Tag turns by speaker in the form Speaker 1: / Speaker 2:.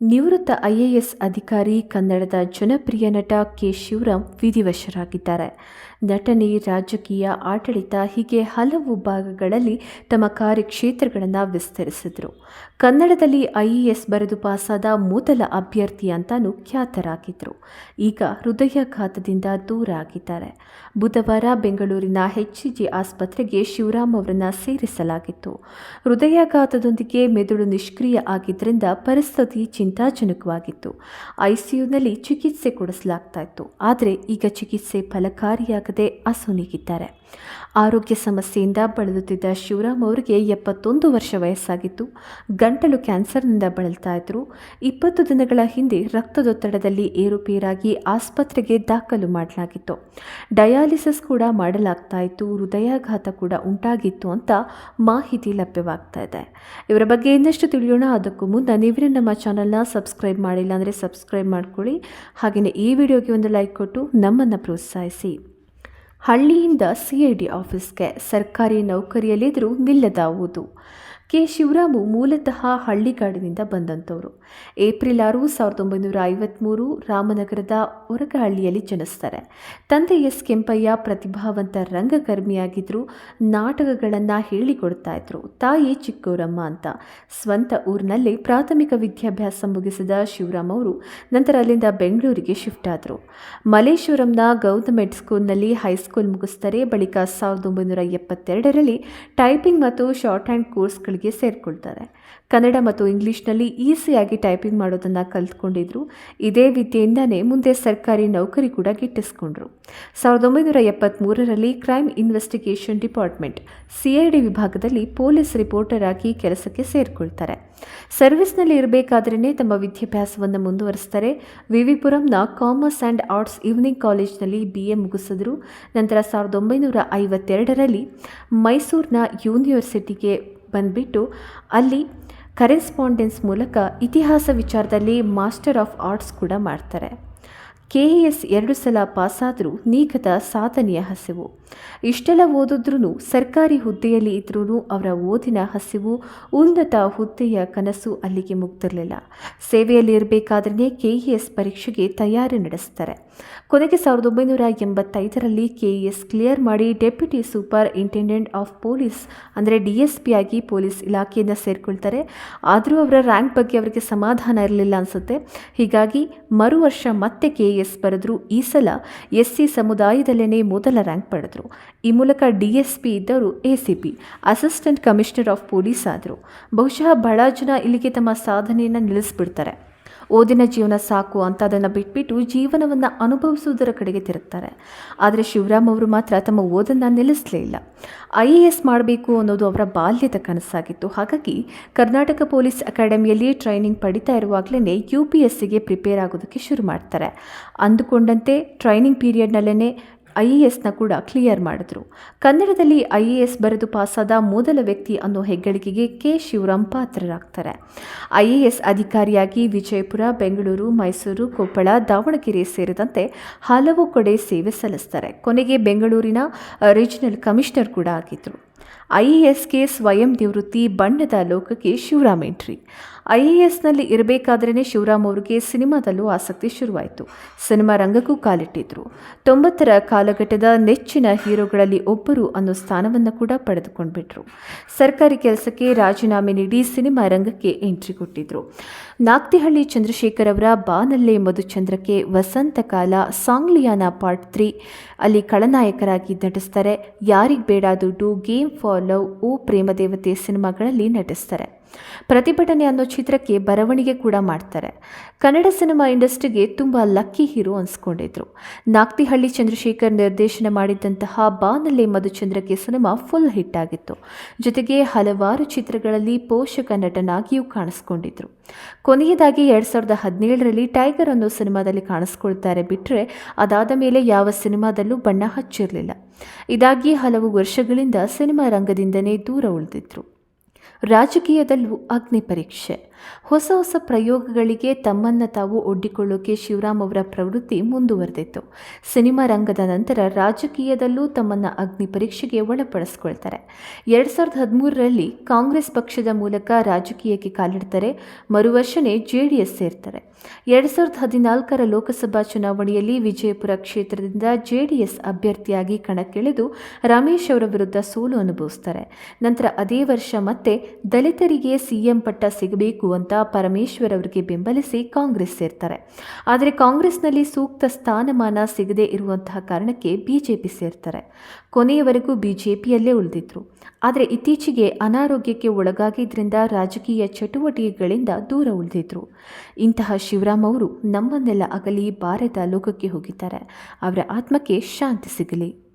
Speaker 1: ನಿವೃತ್ತ ಐಎಎಸ್ ಅಧಿಕಾರಿ ಕನ್ನಡದ ಜನಪ್ರಿಯ ನಟ ಕೆ ಶಿವರಾಮ್ ವಿಧಿವಶರಾಗಿದ್ದಾರೆ. ನಟನೆ ರಾಜಕೀಯ ಆಡಳಿತ ಹೀಗೆ ಹಲವು ಭಾಗಗಳಲ್ಲಿ ತಮ್ಮ ಕಾರ್ಯಕ್ಷೇತ್ರಗಳನ್ನು ವಿಸ್ತರಿಸಿದರು. ಕನ್ನಡದಲ್ಲಿ ಐಎಎಸ್ ಬರೆದು ಪಾಸಾದ ಮೊದಲ ಅಭ್ಯರ್ಥಿ ಅಂತಾನೂ ಖ್ಯಾತರಾಗಿದ್ದರು ಈಗ ಹೃದಯಾಘಾತದಿಂದ ದೂರ ಆಗಿದ್ದಾರೆ ಬುಧವಾರ ಬೆಂಗಳೂರಿನ ಹೆಚ್ಜಿ ಆಸ್ಪತ್ರೆಗೆ ಶಿವರಾಮ್ ಅವರನ್ನು ಸೇರಿಸಲಾಗಿತ್ತು. ಹೃದಯಾಘಾತದೊಂದಿಗೆ ಮೆದುಳು ನಿಷ್ಕ್ರಿಯ ಆಗಿದ್ದರಿಂದ ಪರಿಸ್ಥಿತಿ ಚಿಂತಾಜನಕವಾಗಿತ್ತು ಐಸಿಯುನಲ್ಲಿ ಚಿಕಿತ್ಸೆ ಕೊಡಿಸಲಾಗ್ತಾ ಇತ್ತು ಆದರೆ ಈಗ ಚಿಕಿತ್ಸೆ ಫಲಕಾರಿಯಾಗದೆ ಅಸುನೀಗಿದ್ದಾರೆ. ಆರೋಗ್ಯ ಸಮಸ್ಯೆಯಿಂದ ಬಳಲುತ್ತಿದ್ದ ಶಿವರಾಮ್ ಅವರಿಗೆ ಎಪ್ಪತ್ತೊಂದು ವರ್ಷ ವಯಸ್ಸಾಗಿತ್ತು. ಗಂಟಲು ಕ್ಯಾನ್ಸರ್ನಿಂದ ಬಳಲ್ತಾ ಇದ್ರು ಇಪ್ಪತ್ತು ದಿನಗಳ ಹಿಂದೆ ರಕ್ತದೊತ್ತಡದಲ್ಲಿ ಏರುಪೇರಾಗಿ ಆಸ್ಪತ್ರೆಗೆ ದಾಖಲು ಮಾಡಲಾಗಿತ್ತು. ಡಯಾಲಿಸಿಸ್ ಕೂಡ ಮಾಡಲಾಗ್ತಾ ಇತ್ತು ಹೃದಯಾಘಾತ ಕೂಡ ಉಂಟಾಗಿತ್ತು ಅಂತ ಮಾಹಿತಿ ಲಭ್ಯವಾಗ್ತಾ ಇದೆ. ಇವರ ಬಗ್ಗೆ ಇನ್ನಷ್ಟು ತಿಳಿಯೋಣ. ಅದಕ್ಕೂ ಮುನ್ನ ನೀವಿನ ನಮ್ಮ ಚಾನಲ್ನ ಸಬ್ಸ್ಕ್ರೈಬ್ ಮಾಡಿಲ್ಲ ಅಂದರೆ ಸಬ್ಸ್ಕ್ರೈಬ್ ಮಾಡ್ಕೊಳ್ಳಿ. ಹಾಗೆಯೇ ಈ ವಿಡಿಯೋಗೆ ಒಂದು ಲೈಕ್ ಕೊಟ್ಟು ನಮ್ಮನ್ನು ಪ್ರೋತ್ಸಾಹಿಸಿ. ಹಳ್ಳಿಯಿಂದ ಸಿ ಐ ಡಿ ಆಫೀಸ್ಗೆ ಸರ್ಕಾರಿ ನೌಕರಿಯಲ್ಲಿದ್ದರೂ ನಿಲ್ಲದಾವುದು. ಕೆ. ಶಿವರಾಮು ಮೂಲತಃ ಹಳ್ಳಿಗಾಡಿನಿಂದ ಬಂದಂಥವರು ಏಪ್ರಿಲ್ ಆರು, ಸಾವಿರದ ಒಂಬೈನೂರ ಐವತ್ತ್ಮೂರು ರಾಮನಗರದ ಹೊರಗಹಳ್ಳಿಯಲ್ಲಿ ಜನಿಸ್ತಾರೆ. ತಂದೆ ಎಸ್. ಕೆಂಪಯ್ಯ ಪ್ರತಿಭಾವಂತ ರಂಗಕರ್ಮಿಯಾಗಿದ್ದರು ನಾಟಕಗಳನ್ನು ಹೇಳಿಕೊಡ್ತಾ ಇದ್ರು. ತಾಯಿ ಚಿಕ್ಕೋರಮ್ಮ ಅಂತ. ಸ್ವಂತ ಊರಿನಲ್ಲಿ ಪ್ರಾಥಮಿಕ ವಿದ್ಯಾಭ್ಯಾಸ ಮುಗಿಸಿದ ಶಿವರಾಮ್ ಅವರು ನಂತರ ಅಲ್ಲಿಂದ ಬೆಂಗಳೂರಿಗೆ ಶಿಫ್ಟ್ ಆದರು. ಮಲೇಶ್ವರಂನ ಗೌರ್ಮೆಂಟ್ ಸ್ಕೂಲ್ನಲ್ಲಿ ಹೈಸ್ಕೂಲ್ ಮುಗಿಸ್ತಾರೆ. ಬಳಿಕ ಸಾವಿರದ ಒಂಬೈನೂರ ಎಪ್ಪತ್ತೆರಡರಲ್ಲಿ ಟೈಪಿಂಗ್ ಮತ್ತು ಶಾರ್ಟ್ ಹ್ಯಾಂಡ್ ಕೋರ್ಸ್ಗಳಿಗೆ ಸೇರಿಕೊಳ್ತಾರೆ. ಕನ್ನಡ ಮತ್ತು ಇಂಗ್ಲೀಷ್ನಲ್ಲಿ ಈಸಿಯಾಗಿ ಟೈಪಿಂಗ್ ಮಾಡೋದನ್ನು ಕಲ್ತ್ಕೊಂಡಿದ್ರು. ಇದೇ ವಿದ್ಯೆಯಿಂದನೇ ಮುಂದೆ ಸರ್ಕಾರಿ ನೌಕರಿ ಕೂಡ ಗಿಟ್ಟಿಸ್ಕೊಂಡ್ರು. ಸಾವಿರದ ಒಂಬೈನೂರ ಎಪ್ಪತ್ತ್ಮೂರರಲ್ಲಿ ಕ್ರೈಮ್ ಇನ್ವೆಸ್ಟಿಗೇಷನ್ ಡಿಪಾರ್ಟ್ಮೆಂಟ್ ಸಿಐಡಿ ವಿಭಾಗದಲ್ಲಿ ಪೊಲೀಸ್ ರಿಪೋರ್ಟರ್ ಆಗಿ ಕೆಲಸಕ್ಕೆ ಸೇರಿಕೊಳ್ತಾರೆ. ಸರ್ವಿಸ್ನಲ್ಲಿ ಇರಬೇಕಾದ್ರೇ ತಮ್ಮ ವಿದ್ಯಾಭ್ಯಾಸವನ್ನು ಮುಂದುವರಿಸ್ತಾರೆ. ವಿವಿಪುರಂನ ಕಾಮರ್ಸ್ ಆ್ಯಂಡ್ ಆರ್ಟ್ಸ್ ಈವ್ನಿಂಗ್ ಕಾಲೇಜ್ನಲ್ಲಿ ಬಿ ಎ ಮುಗಿಸಿದ್ರು. ನಂತರ ಸಾವಿರದ ಒಂಬೈನೂರ ಐವತ್ತೆರಡರಲ್ಲಿ ಮೈಸೂರಿನ ಯೂನಿವರ್ಸಿಟಿಗೆ ಬಂದುಬಿಟ್ಟು ಅಲ್ಲಿ ಕರೆಸ್ಪಾಂಡೆನ್ಸ್ ಮೂಲಕ ಇತಿಹಾಸ ವಿಚಾರದಲ್ಲಿ ಮಾಸ್ಟರ್ ಆಫ್ ಆರ್ಟ್ಸ್ ಕೂಡ ಮಾಡ್ತಾರೆ. ಕೆ ಎ ಎಸ್ ಎರಡು ಸಲ ಪಾಸಾದರೂ ನೀಗದ ಸಾಧನೆಯ ಹಸಿವು. ಇಷ್ಟೆಲ್ಲ ಓದಿದ್ರೂ ಸರ್ಕಾರಿ ಹುದ್ದೆಯಲ್ಲಿ ಇದ್ರೂ ಅವರ ಓದಿನ ಹಸಿವು, ಉನ್ನತ ಹುದ್ದೆಯ ಕನಸು ಅಲ್ಲಿಗೆ ಮುಗ್ದಿರಲಿಲ್ಲ. ಸೇವೆಯಲ್ಲಿ ಇರಬೇಕಾದ್ರೆ ಕೆ ಇ ಎಸ್ ಪರೀಕ್ಷೆಗೆ ತಯಾರಿ ನಡೆಸ್ತಾರೆ. ಕೊನೆಗೆ ಸಾವಿರದ ಒಂಬೈನೂರ ಎಂಬತ್ತೈದರಲ್ಲಿ ಕೆ ಇ ಎಸ್ ಕ್ಲಿಯರ್ ಮಾಡಿ deputy superintendent of police, ಅಂದರೆ ಡಿ ಎಸ್ ಪಿ ಆಗಿ ಪೊಲೀಸ್ ಇಲಾಖೆಯನ್ನು ಸೇರಿಕೊಳ್ತಾರೆ. ಆದರೂ ಅವರ ರ್ಯಾಂಕ್ ಬಗ್ಗೆ ಅವರಿಗೆ ಸಮಾಧಾನ ಇರಲಿಲ್ಲ ಅನಿಸುತ್ತೆ. ಹೀಗಾಗಿ ಮರು ವರ್ಷ ಮತ್ತೆ ಕೆ ಎಸ್ ಬರೆದ್ರು. ಈ ಸಲ ಎಸ್ ಸಿ ಸಮುದಾಯದಲ್ಲೇ ಮೊದಲ ರ್ಯಾಂಕ್ ಪಡೆದರು. ಈ ಮೂಲಕ ಡಿ ಎಸ್ ಪಿ ಇದ್ದವರು a assistant commissioner of police ಆದರು. ಬಹುಶಃ ಬಹಳ ಜನ ಇಲ್ಲಿಗೆ ತಮ್ಮ ಸಾಧನೆಯನ್ನು ನಿಲ್ಲಿಸ್ಬಿಡ್ತಾರೆ. ಓದಿನ ಜೀವನ ಸಾಕು ಅಂತ ಅದನ್ನು ಬಿಟ್ಬಿಟ್ಟು ಜೀವನವನ್ನು ಅನುಭವಿಸುವುದರ ಕಡೆಗೆ ತಿರುಗ್ತಾರೆ. ಆದರೆ ಶಿವರಾಮ್ ಅವರು ಮಾತ್ರ ತಮ್ಮ ಓದನ್ನು ನಿಲ್ಲಿಸಲೇ ಇಲ್ಲ. ಐ ಎ ಎಸ್ ಮಾಡಬೇಕು ಅನ್ನೋದು ಅವರ ಬಾಲ್ಯದ ಕನಸಾಗಿತ್ತು. ಹಾಗಾಗಿ ಕರ್ನಾಟಕ ಪೊಲೀಸ್ ಅಕಾಡೆಮಿಯಲ್ಲಿ ಟ್ರೈನಿಂಗ್ ಪಡಿತಾ ಇರುವಾಗಲೇ ಯು ಪಿ ಎಸ್ ಸಿಗೆ ಪ್ರಿಪೇರ್ ಆಗೋದಕ್ಕೆ ಶುರು ಮಾಡ್ತಾರೆ. ಅಂದುಕೊಂಡಂತೆ ಟ್ರೈನಿಂಗ್ ಪೀರಿಯಡ್ನಲ್ಲೇ ಐ ಎ ಎಸ್ನ ಕೂಡ ಕ್ಲಿಯರ್ ಮಾಡಿದ್ರು. ಕನ್ನಡದಲ್ಲಿ ಐ ಎ ಎಸ್ ಬರೆದು ಪಾಸಾದ ಮೊದಲ ವ್ಯಕ್ತಿ ಅನ್ನೋ ಹೆಗ್ಗಳಿಕೆಗೆ ಕೆ. ಶಿವರಾಮ್ ಪಾತ್ರರಾಗ್ತಾರೆ. ಐ ಎ ಎಸ್ ಅಧಿಕಾರಿಯಾಗಿ ವಿಜಯಪುರ, ಬೆಂಗಳೂರು, ಮೈಸೂರು, ಕೊಪ್ಪಳ, ದಾವಣಗೆರೆ ಸೇರಿದಂತೆ ಹಲವು ಕಡೆ ಸೇವೆ ಸಲ್ಲಿಸ್ತಾರೆ. ಕೊನೆಗೆ ಬೆಂಗಳೂರಿನ ರೀಜನಲ್ ಕಮಿಷನರ್ ಕೂಡ ಆಗಿದ್ದರು ಐ ಎ ಎಸ್ಗೆ ಸ್ವಯಂ ನಿವೃತ್ತಿ ಬಣ್ಣದ ಲೋಕಕ್ಕೆ ಶಿವರಾಮ್ ಎಂಟ್ರಿ. ಐ ಎ ಎಸ್ನಲ್ಲಿ ಇರಬೇಕಾದ್ರೇ ಶಿವರಾಮ್ ಅವರಿಗೆ ಸಿನಿಮಾದಲ್ಲೂ ಆಸಕ್ತಿ ಶುರುವಾಯಿತು. ಸಿನಿಮಾ ರಂಗಕ್ಕೂ ಕಾಲಿಟ್ಟಿದ್ರು. ತೊಂಬತ್ತರ ಕಾಲಘಟ್ಟದ ನೆಚ್ಚಿನ ಹೀರೋಗಳಲ್ಲಿ ಒಬ್ಬರು ಅನ್ನೋ ಸ್ಥಾನವನ್ನು ಕೂಡ ಪಡೆದುಕೊಂಡ್ಬಿಟ್ರು. ಸರ್ಕಾರಿ ಕೆಲಸಕ್ಕೆ ರಾಜೀನಾಮೆ ನೀಡಿ ಸಿನಿಮಾ ರಂಗಕ್ಕೆ ಎಂಟ್ರಿ ಕೊಟ್ಟಿದ್ರು. ನಾಗ್ತಿಹಳ್ಳಿ ಚಂದ್ರಶೇಖರ್ ಅವರ ಬಾನಲ್ಲೆ ಮಧುಚಂದ್ರಕ್ಕೆ ವಸಂತಕಾಲ ಸಾಂಗ್ಲಿಯಾನ ಪಾರ್ಟ್ ತ್ರೀ. ಅಲ್ಲಿ ಖಳನಾಯಕರಾಗಿ ನಟಿಸ್ತಾರೆ. ಯಾರಿಗೆ ಬೇಡ ದುಡ್ಡು, ಗೇಮ್ ಫಾರ್ ಲವ್, ಓ ಪ್ರೇಮದೇವತೆ ಸಿನಿಮಾಗಳಲ್ಲಿ ನಟಿಸ್ತಾರೆ. ಪ್ರತಿಭಟನೆ ಅನ್ನೋ ಚಿತ್ರಕ್ಕೆ ಬರವಣಿಗೆ ಕೂಡ ಮಾಡ್ತಾರೆ. ಕನ್ನಡ ಸಿನಿಮಾ ಇಂಡಸ್ಟ್ರಿಗೆ ತುಂಬ ಲಕ್ಕಿ ಹೀರೋ ಅನ್ಸ್ಕೊಂಡಿದ್ರು. ನಾಗ್ತಿಹಳ್ಳಿ ಚಂದ್ರಶೇಖರ್ ನಿರ್ದೇಶನ ಮಾಡಿದ್ದಂತಹ Baanalli Madhuchandrakke cinema full hit ಆಗಿತ್ತು. ಜೊತೆಗೆ ಹಲವಾರು ಚಿತ್ರಗಳಲ್ಲಿ ಪೋಷಕ ನಟನಾಗಿಯೂ ಕಾಣಿಸ್ಕೊಂಡಿದ್ರು. ಕೊನೆಯದಾಗಿ ಎರಡು ಸಾವಿರದ ಹದಿನೇಳರಲ್ಲಿ ಟೈಗರ್ ಅನ್ನೋ ಸಿನಿಮಾದಲ್ಲಿ ಕಾಣಿಸ್ಕೊಳ್ತಾರೆ ಬಿಟ್ಟರೆ ಅದಾದ ಮೇಲೆ ಯಾವ ಸಿನಿಮಾದಲ್ಲೂ ಬಣ್ಣ ಹಚ್ಚಿರಲಿಲ್ಲ. ಇದಾಗಿ ಹಲವು ವರ್ಷಗಳಿಂದ ಸಿನಿಮಾ ರಂಗದಿಂದನೇ ದೂರ ಉಳಿದಿದ್ರು. ರಾಜಕೀಯದಲ್ಲೂ ಅಗ್ನಿ ಪರೀಕ್ಷೆ ಹೊಸ ಹೊಸ ಪ್ರಯೋಗಗಳಿಗೆ ತಮ್ಮನ್ನು ತಾವು ಒಡ್ಡಿಕೊಳ್ಳೋಕೆ ಶಿವರಾಮ್ ಅವರ ಪ್ರವೃತ್ತಿ ಮುಂದುವರೆದಿತ್ತು. ಸಿನಿಮಾ ರಂಗದ ನಂತರ ರಾಜಕೀಯದಲ್ಲೂ ತಮ್ಮನ್ನು ಅಗ್ನಿ ಪರೀಕ್ಷೆಗೆ ಒಳಪಡಿಸ್ಕೊಳ್ತಾರೆ. ಎರಡು ಸಾವಿರದ ಹದಿಮೂರರಲ್ಲಿ ಕಾಂಗ್ರೆಸ್ ಪಕ್ಷದ ಮೂಲಕ ರಾಜಕೀಯಕ್ಕೆ ಕಾಲಿಡ್ತಾರೆ, ಮರುವರ್ಷನೇ ಜೆ ಡಿ ಸೇರ್ತಾರೆ. ಎರಡು ಸಾವಿರದ ಹದಿನಾಲ್ಕರ ಲೋಕಸಭಾ ಚುನಾವಣೆಯಲ್ಲಿ ವಿಜಯಪುರ ಕ್ಷೇತ್ರದಿಂದ ಜೆ ಡಿ ಎಸ್ ಅಭ್ಯರ್ಥಿಯಾಗಿ ಕಣಕ್ಕಿಳಿದು ರಮೇಶ್ ಅವರ ವಿರುದ್ಧ ಸೋಲು ಅನುಭವಿಸ್ತಾರೆ. ನಂತರ ಅದೇ ವರ್ಷ ಮತ್ತೆ ದಲಿತರಿಗೆ ಸಿಎಂ ಪಟ್ಟ ಸಿಗಬೇಕು ಅಂತ ಪರಮೇಶ್ವರ್ ಅವರಿಗೆ ಬೆಂಬಲಿಸಿ ಕಾಂಗ್ರೆಸ್ ಸೇರ್ತಾರೆ. ಆದರೆ ಕಾಂಗ್ರೆಸ್ನಲ್ಲಿ ಸೂಕ್ತ ಸ್ಥಾನಮಾನ ಸಿಗದೇ ಇರುವಂತಹ ಕಾರಣಕ್ಕೆ ಬಿಜೆಪಿ ಸೇರ್ತಾರೆ. ಕೊನೆಯವರೆಗೂ ಬಿಜೆಪಿಯಲ್ಲೇ ಉಳಿದಿದ್ರು. ಆದರೆ ಇತ್ತೀಚೆಗೆ ಅನಾರೋಗ್ಯಕ್ಕೆ ಒಳಗಾಗಿದ್ದರಿಂದ ರಾಜಕೀಯ ಚಟುವಟಿಕೆಗಳಿಂದ ದೂರ ಉಳಿದಿದ್ರು. ಇಂತಹ ಶಿವರಾಮ್ ಅವರು ನಮ್ಮನ್ನೆಲ್ಲ ಅಗಲಿ, ಬಾರದ ಲೋಕಕ್ಕೆ ಹೋಗಿದ್ದಾರೆ. ಅವರ ಆತ್ಮಕ್ಕೆ ಶಾಂತಿ ಸಿಗಲಿ.